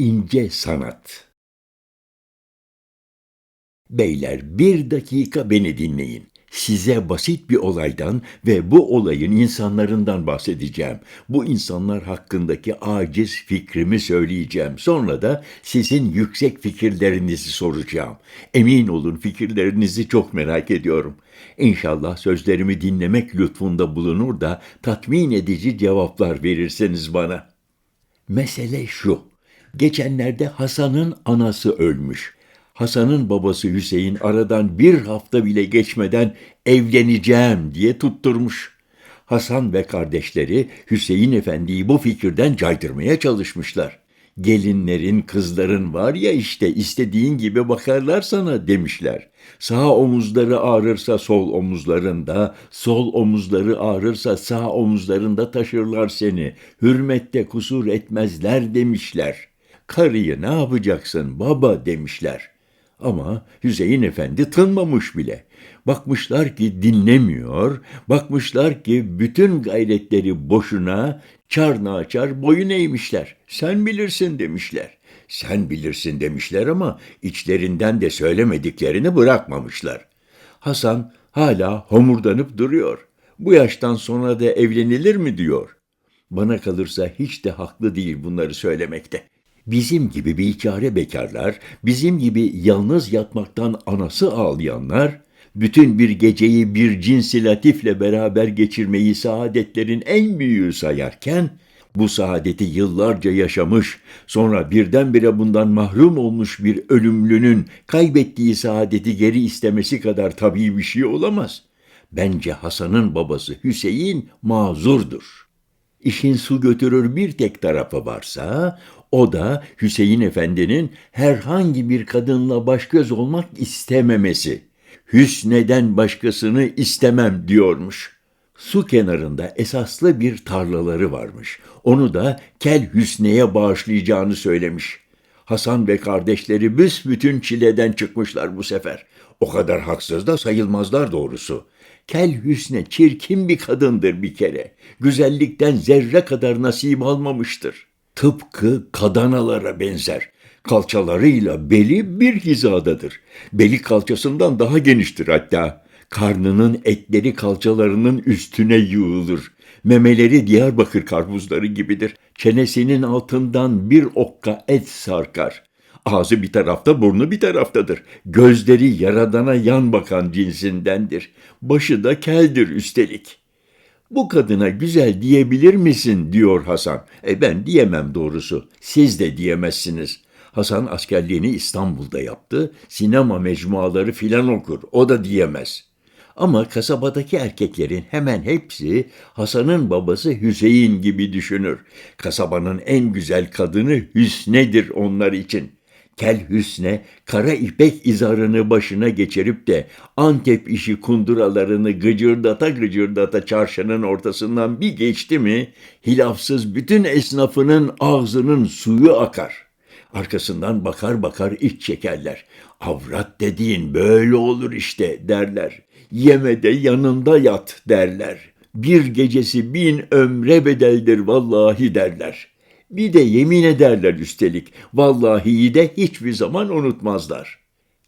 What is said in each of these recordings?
ince sanat. Beyler bir dakika beni dinleyin. Size basit bir olaydan ve bu olayın insanlarından bahsedeceğim. Bu insanlar hakkındaki aciz fikrimi söyleyeceğim. Sonra da sizin yüksek fikirlerinizi soracağım. Emin olun fikirlerinizi çok merak ediyorum. İnşallah sözlerimi dinlemek lütfunda bulunur da tatmin edici cevaplar verirseniz bana. Mesele şu. Geçenlerde Hasan'ın anası ölmüş. Hasan'ın babası Hüseyin aradan bir hafta bile geçmeden evleneceğim diye tutturmuş. Hasan ve kardeşleri Hüseyin Efendi'yi bu fikirden caydırmaya çalışmışlar. Gelinlerin, kızların var ya işte istediğin gibi bakarlar sana demişler. Sağ omuzları ağrırsa sol omuzlarında, sol omuzları ağrırsa sağ omuzlarında taşırlar seni. Hürmette kusur etmezler demişler. Karıyı ne yapacaksın baba demişler. Ama Hüseyin Efendi tınmamış bile. Bakmışlar ki dinlemiyor, bakmışlar ki bütün gayretleri boşuna, çar naçar boyun eğmişler. Sen bilirsin demişler. Sen bilirsin demişler ama içlerinden de söylemediklerini bırakmamışlar. Hasan hala homurdanıp duruyor. Bu yaştan sonra da evlenilir mi diyor. Bana kalırsa hiç de haklı değil bunları söylemekte. Bizim gibi biçare bekarlar, bizim gibi yalnız yatmaktan anası ağlayanlar, bütün bir geceyi bir cinsi latifle beraber geçirmeyi saadetlerin en büyüğü sayarken, bu saadeti yıllarca yaşamış, sonra birdenbire bundan mahrum olmuş bir ölümlünün kaybettiği saadeti geri istemesi kadar tabii bir şey olamaz. Bence Hasan'ın babası Hüseyin mazurdur. İşin su götürür bir tek tarafı varsa, o da Hüseyin Efendi'nin herhangi bir kadınla baş göz olmak istememesi. Hüsneden başkasını istemem diyormuş. Su kenarında esaslı bir tarlaları varmış. Onu da Kel Hüsne'ye bağışlayacağını söylemiş. Hasan ve kardeşleri büsbütün çileden çıkmışlar bu sefer. O kadar haksız da sayılmazlar doğrusu. Kel Hüsne çirkin bir kadındır bir kere. Güzellikten zerre kadar nasip almamıştır. Tıpkı kadanalara benzer. Kalçalarıyla beli bir hizadadır. Beli kalçasından daha geniştir hatta. Karnının etleri kalçalarının üstüne yığılır. Memeleri Diyarbakır karpuzları gibidir. Çenesinin altından bir okka et sarkar. Ağzı bir tarafta, burnu bir taraftadır. Gözleri yaradana yan bakan cinsindendir. Başı da keldir üstelik. Bu kadına güzel diyebilir misin diyor Hasan. E ben diyemem doğrusu. Siz de diyemezsiniz. Hasan askerliğini İstanbul'da yaptı. Sinema mecmuaları filan okur. O da diyemez. Ama kasabadaki erkeklerin hemen hepsi Hasan'ın babası Hüseyin gibi düşünür. Kasabanın en güzel kadını Hüsne'dir onlar için.'' Kel Hüsne kara ipek izarını başına geçirip de Antep işi kunduralarını gıcırdata gıcırdata çarşının ortasından bir geçti mi hilafsız bütün esnafının ağzının suyu akar. Arkasından bakar bakar iç çekerler. Avrat dediğin böyle olur işte derler. Yeme de yanında yat derler. Bir gecesi bin ömre bedeldir vallahi derler.'' Bir de yemin ederler üstelik. Vallahi de hiçbir zaman unutmazlar.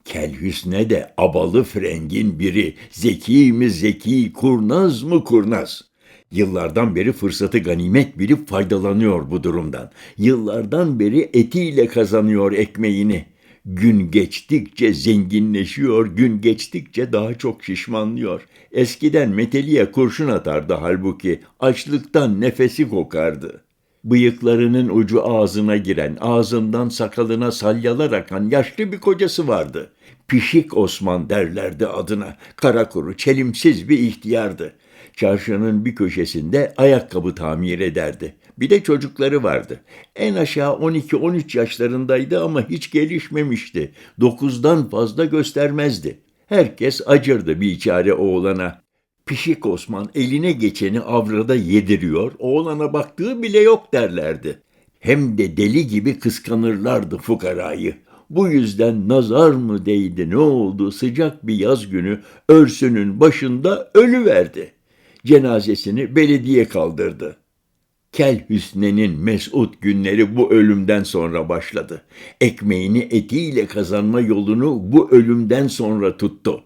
Kel Hüsne de abalı frengin biri. Zeki mi zeki, kurnaz mı kurnaz. Yıllardan beri fırsatı ganimet bilip faydalanıyor bu durumdan. Yıllardan beri etiyle kazanıyor ekmeğini. Gün geçtikçe zenginleşiyor, gün geçtikçe daha çok şişmanlıyor. Eskiden meteliye kurşun atardı halbuki, açlıktan nefesi kokardı bıyıklarının ucu ağzına giren, ağzından sakalına salyalar akan yaşlı bir kocası vardı. Pişik Osman derlerdi adına. Kara kuru, çelimsiz bir ihtiyardı. Çarşının bir köşesinde ayakkabı tamir ederdi. Bir de çocukları vardı. En aşağı 12-13 yaşlarındaydı ama hiç gelişmemişti. Dokuzdan fazla göstermezdi. Herkes acırdı bir içare oğlana. Pişik Osman eline geçeni avrada yediriyor, oğlana baktığı bile yok derlerdi. Hem de deli gibi kıskanırlardı fukarayı. Bu yüzden nazar mı değdi ne oldu sıcak bir yaz günü örsünün başında ölü verdi. Cenazesini belediye kaldırdı. Kel Hüsne'nin mesut günleri bu ölümden sonra başladı. Ekmeğini etiyle kazanma yolunu bu ölümden sonra tuttu.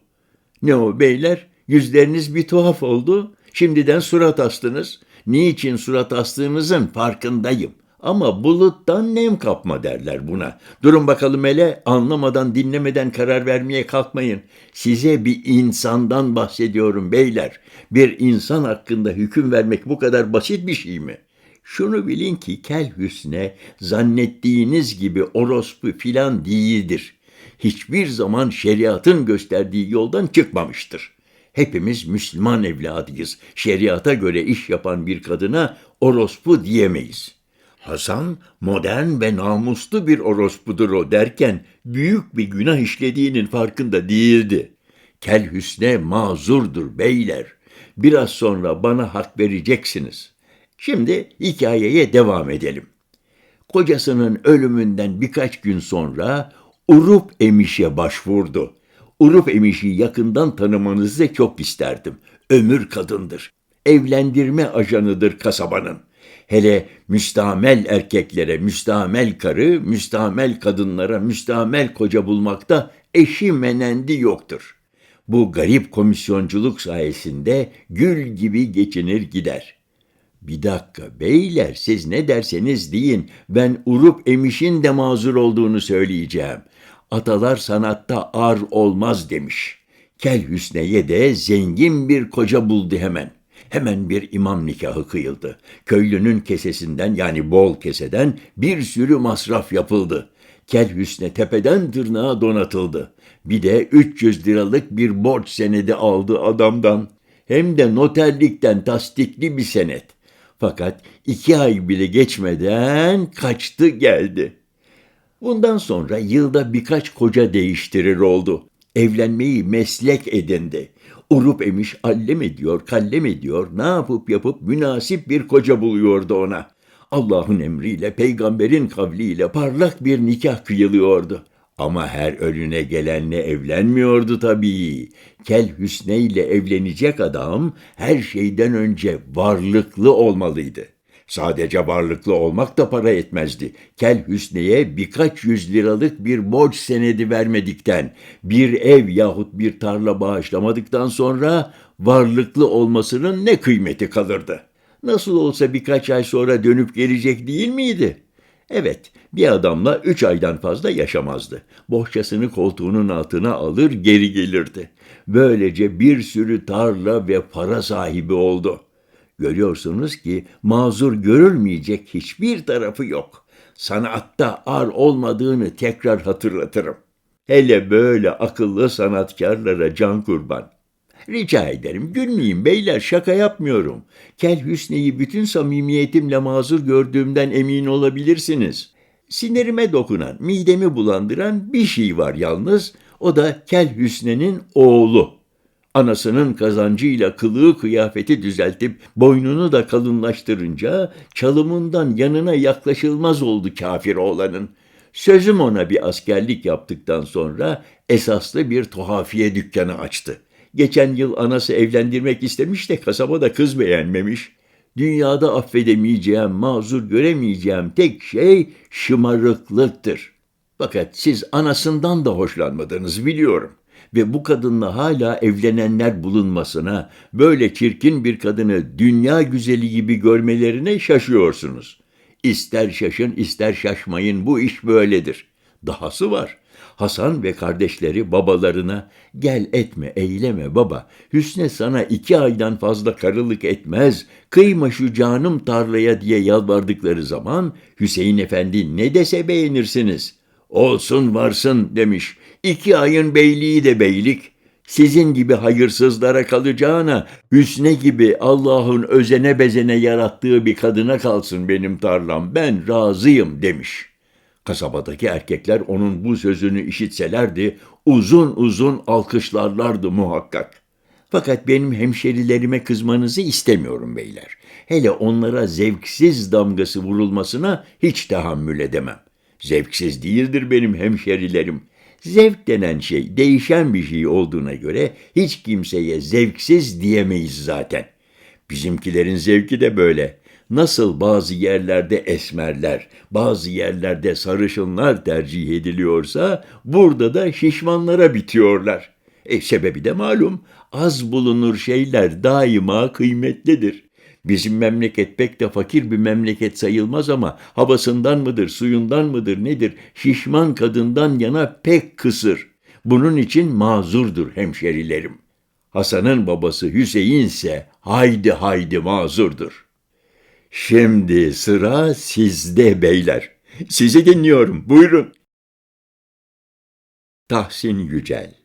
Ne o beyler? Yüzleriniz bir tuhaf oldu. Şimdiden surat astınız. Niçin surat astığınızın farkındayım. Ama buluttan nem kapma derler buna. Durun bakalım hele anlamadan dinlemeden karar vermeye kalkmayın. Size bir insandan bahsediyorum beyler. Bir insan hakkında hüküm vermek bu kadar basit bir şey mi? Şunu bilin ki kel hüsne zannettiğiniz gibi orospu filan değildir. Hiçbir zaman şeriatın gösterdiği yoldan çıkmamıştır. Hepimiz Müslüman evladıyız. Şeriata göre iş yapan bir kadına orospu diyemeyiz. Hasan modern ve namuslu bir orospudur o derken büyük bir günah işlediğinin farkında değildi. Kel Hüsne mazurdur beyler. Biraz sonra bana hak vereceksiniz. Şimdi hikayeye devam edelim. Kocasının ölümünden birkaç gün sonra Urup Emiş'e başvurdu. Urup Emiş'i yakından tanımanızı çok isterdim. Ömür kadındır. Evlendirme ajanıdır kasabanın. Hele müstamel erkeklere müstamel karı, müstamel kadınlara müstamel koca bulmakta eşi menendi yoktur. Bu garip komisyonculuk sayesinde gül gibi geçinir gider. Bir dakika beyler siz ne derseniz deyin ben Urup Emiş'in de mazur olduğunu söyleyeceğim. Atalar sanatta ar olmaz demiş. Kel Hüsne'ye de zengin bir koca buldu hemen. Hemen bir imam nikahı kıyıldı. Köylünün kesesinden yani bol keseden bir sürü masraf yapıldı. Kel Hüsne tepeden tırnağa donatıldı. Bir de 300 liralık bir borç senedi aldı adamdan. Hem de noterlikten tasdikli bir senet. Fakat iki ay bile geçmeden kaçtı geldi. Bundan sonra yılda birkaç koca değiştirir oldu. Evlenmeyi meslek edindi. Urup emiş allem ediyor, kallem ediyor, ne yapıp yapıp münasip bir koca buluyordu ona. Allah'ın emriyle, peygamberin kavliyle parlak bir nikah kıyılıyordu. Ama her önüne gelenle evlenmiyordu tabii. Kel Hüsne ile evlenecek adam her şeyden önce varlıklı olmalıydı. Sadece varlıklı olmak da para etmezdi. Kel Hüsne'ye birkaç yüz liralık bir borç senedi vermedikten, bir ev yahut bir tarla bağışlamadıktan sonra varlıklı olmasının ne kıymeti kalırdı? Nasıl olsa birkaç ay sonra dönüp gelecek değil miydi? Evet, bir adamla üç aydan fazla yaşamazdı. Bohçasını koltuğunun altına alır geri gelirdi. Böylece bir sürü tarla ve para sahibi oldu.'' Görüyorsunuz ki mazur görülmeyecek hiçbir tarafı yok. Sanatta ar olmadığını tekrar hatırlatırım. Hele böyle akıllı sanatkarlara can kurban. Rica ederim gülmeyin beyler şaka yapmıyorum. Kel Hüsne'yi bütün samimiyetimle mazur gördüğümden emin olabilirsiniz. Sinirime dokunan, midemi bulandıran bir şey var yalnız. O da Kel Hüsne'nin oğlu. Anasının kazancıyla kılığı kıyafeti düzeltip boynunu da kalınlaştırınca çalımından yanına yaklaşılmaz oldu kafir oğlanın. Sözüm ona bir askerlik yaptıktan sonra esaslı bir tuhafiye dükkanı açtı. Geçen yıl anası evlendirmek istemiş de kasabada kız beğenmemiş. Dünyada affedemeyeceğim, mazur göremeyeceğim tek şey şımarıklıktır. Fakat siz anasından da hoşlanmadınız biliyorum.'' Ve bu kadınla hala evlenenler bulunmasına, böyle çirkin bir kadını dünya güzeli gibi görmelerine şaşıyorsunuz. İster şaşın ister şaşmayın bu iş böyledir. Dahası var. Hasan ve kardeşleri babalarına gel etme eyleme baba Hüsne sana iki aydan fazla karılık etmez kıyma şu canım tarlaya diye yalvardıkları zaman Hüseyin Efendi ne dese beğenirsiniz. Olsun varsın demiş İki ayın beyliği de beylik, sizin gibi hayırsızlara kalacağına, Hüsne gibi Allah'ın özene bezene yarattığı bir kadına kalsın benim tarlam, ben razıyım demiş. Kasabadaki erkekler onun bu sözünü işitselerdi, uzun uzun alkışlarlardı muhakkak. Fakat benim hemşerilerime kızmanızı istemiyorum beyler. Hele onlara zevksiz damgası vurulmasına hiç tahammül edemem. Zevksiz değildir benim hemşerilerim.'' Zevk denen şey değişen bir şey olduğuna göre hiç kimseye zevksiz diyemeyiz zaten. Bizimkilerin zevki de böyle. Nasıl bazı yerlerde esmerler, bazı yerlerde sarışınlar tercih ediliyorsa, burada da şişmanlara bitiyorlar. E sebebi de malum, az bulunur şeyler daima kıymetlidir. Bizim memleket pek de fakir bir memleket sayılmaz ama havasından mıdır, suyundan mıdır nedir, şişman kadından yana pek kısır. Bunun için mazurdur hemşerilerim. Hasan'ın babası Hüseyin ise haydi haydi mazurdur. Şimdi sıra sizde beyler. Sizi dinliyorum. Buyurun. Tahsin Yücel